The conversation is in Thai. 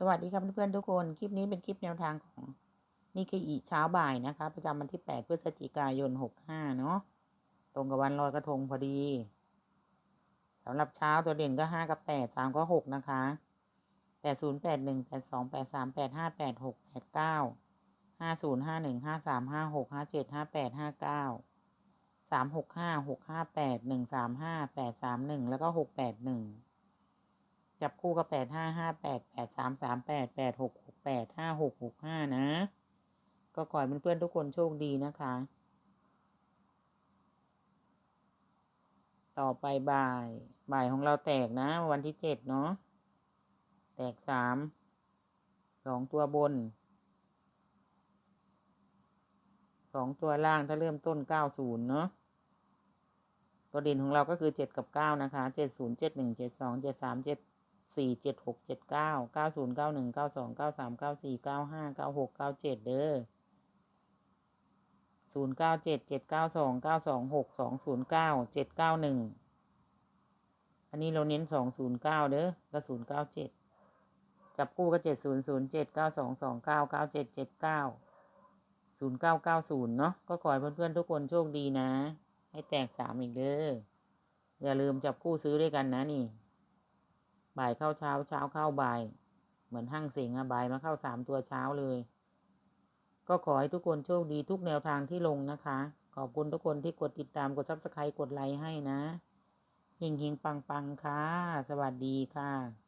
สวัสดีครับเพื่อนๆทุกคน คลิปนี้เป็นคลิปแนวทางของนิเคอีเช้าบ่ายนะคะ ประจำวันที่ 8 พฤศจิกายน 65 เนาะตรงกับวันลอยกระทงพอดีสำหรับเช้าตัวเด่นก็ 5 กับ 8 3 ก็ 6 นะคะ 80 81 82 83 85 86 89 50 51 53 56 57 58 59 365 658 135 831 แล้วก็ 681 จับคู่ก็แปดห้าห้าแปดแปดสามสามแปดแปดหกหกแปดห้าหกหกห้านะ ก็ขอให้เพื่อนๆทุกคนโชคดีนะคะ ต่อไปบ่าย บ่ายของเราแตกนะ วันที่เจ็ดเนาะ แตกสาม สองตัวบน สองตัวล่างถ้าเริ่มต้นเก้าศูนย์เนาะตัวด่นของเราก็คือเจ็ดกับเก้านะคะเจ็ดศูนย์เจ็ดหนึ่งเจ็ด สี่เจ็ดหกเจ็ดเก้าเก้าศูนย์เก้าหนึ่งเก้าสองเก้าสามเก้าสี่เก้าห้าเก้าหกเก้าเจ็ดเด้อศูนย์เก้าเจ็ดเจ็ดเก้าสองเก้าสองหกสองศูนย์เก้าเจ็ดเก้าหนึ่งอันนี้เราเน้นสองศูนย์เก้าเด้อก็ศูนย์เก้าเจ็ดจับคู่ก็เจ็ดศูนย์ศูนย์เจ็ดเก้าสองสองเก้าเก้าเจ็ดเจ็ดเก้าศูนย์เก้าเก้าศูนย์เนาะก็ขอให้เพื่อนๆทุกคนโชคดีนะ ให้แตกสามอีกเด้ออย่าลืมจับคู่ซื้อด้วยกันนะนี่ บ่ายเข้าเช้าเช้าเข้าบ่าย เหมือนห้างสิงอะบ่ายมาเข้าสามตัวเช้าเลย ก็ขอให้ทุกคนโชคดีทุกแนวทางที่ลงนะคะ ขอบคุณทุกคนที่กดติดตามกดซับสไครต์กดไลค์ให้นะเฮงเฮงปังปังค่ะ สวัสดีค่ะ